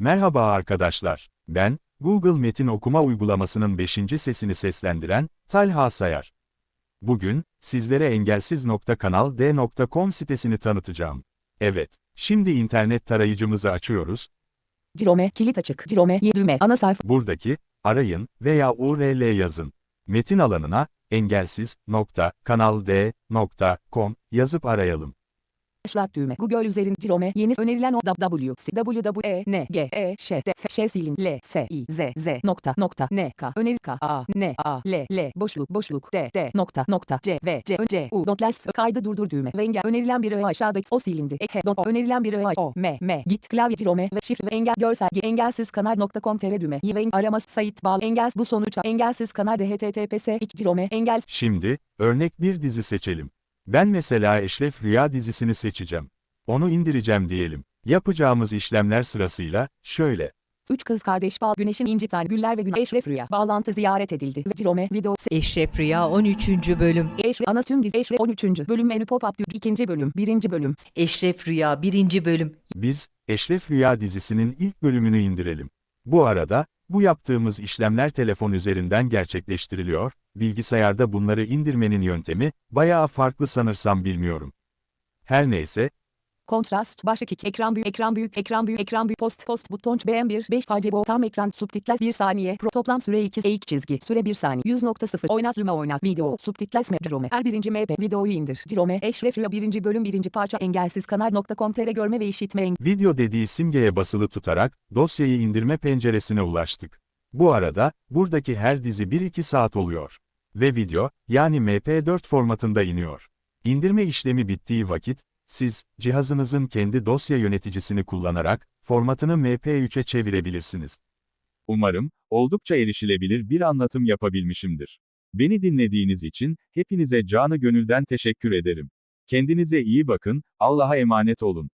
Merhaba arkadaşlar. Ben, Google Metin Okuma uygulamasının 5. sesini seslendiren, Talha Sayar. Bugün, sizlere engelsiz.kanalde.com sitesini tanıtacağım. Evet, şimdi internet tarayıcımızı açıyoruz, Cirome, kilit açık. Cirome, düğme, ana sayfa. buradaki, arayın veya URL yazın. Metin alanına, engelsiz.kanalde.com yazıp arayalım. Başlat düğme. Google üzerinde Cirome, yeni önerilen o W, C, W, W, E, E, nokta, nokta, N, K, öneri, K, A, N, A, L, L, boşluk, boşluk, D, D, nokta, nokta, C, V, C, C, U, notlas, kaydı durdur düğme. Ve engel, önerilen bir öğe aşağıdaki, o silindi. Eke, not, önerilen bir öğe, o, M, M, git, klavye, Cirome ve şifre ve engel, görsel, engelsiz kanal.com tr düğme. Y ve arama, sayit, bağlı, engelsiz, bu sonuç, engelsiz kanal, https, 2, Cirome, engel, Şimdi, örnek bir dizi seçelim. Ben mesela Eşref Rüya dizisini seçeceğim. Onu indireceğim diyelim. Yapacağımız işlemler sırasıyla, şöyle. Üç kız kardeş bal güneşin inci tane güller ve gün eşref rüya bağlantı ziyaret edildi ve Cirome video Eşref Rüya 13. bölüm. eşref ana tüm dizi eşref 13. bölüm menü pop up 2. bölüm 1. bölüm Eşref Rüya 1. bölüm. Biz, Eşref Rüya dizisinin ilk bölümünü indirelim. Bu arada, bu yaptığımız işlemler telefon üzerinden gerçekleştiriliyor, bilgisayarda bunları indirmenin yöntemi, bayağı farklı sanırsam bilmiyorum. Her neyse, kontrast başlık 2 ekran büyük ekran büyük ekran büyük ekran büyük post post buton BM1 5 Facebook tam ekran subtitles 1 saniye pro toplam süre 2 eğik çizgi süre 1 saniye 100.0 oynat zoom'a oynat video subtitles me Cirome her birinci MP videoyu indir Cirome eşref rüya 1. bölüm 1. parça engelsiz kanal.com tr görme ve işitme engel video dediği simgeye basılı tutarak, dosyayı indirme penceresine ulaştık. Bu arada, buradaki her dizi 1-2 saat oluyor. Ve video, yani MP4 formatında iniyor. İndirme işlemi bittiği vakit, siz, cihazınızın kendi dosya yöneticisini kullanarak, formatını MP3'e çevirebilirsiniz. Umarım, oldukça erişilebilir bir anlatım yapabilmişimdir. Beni dinlediğiniz için, hepinize canı gönülden teşekkür ederim. Kendinize iyi bakın, Allah'a emanet olun.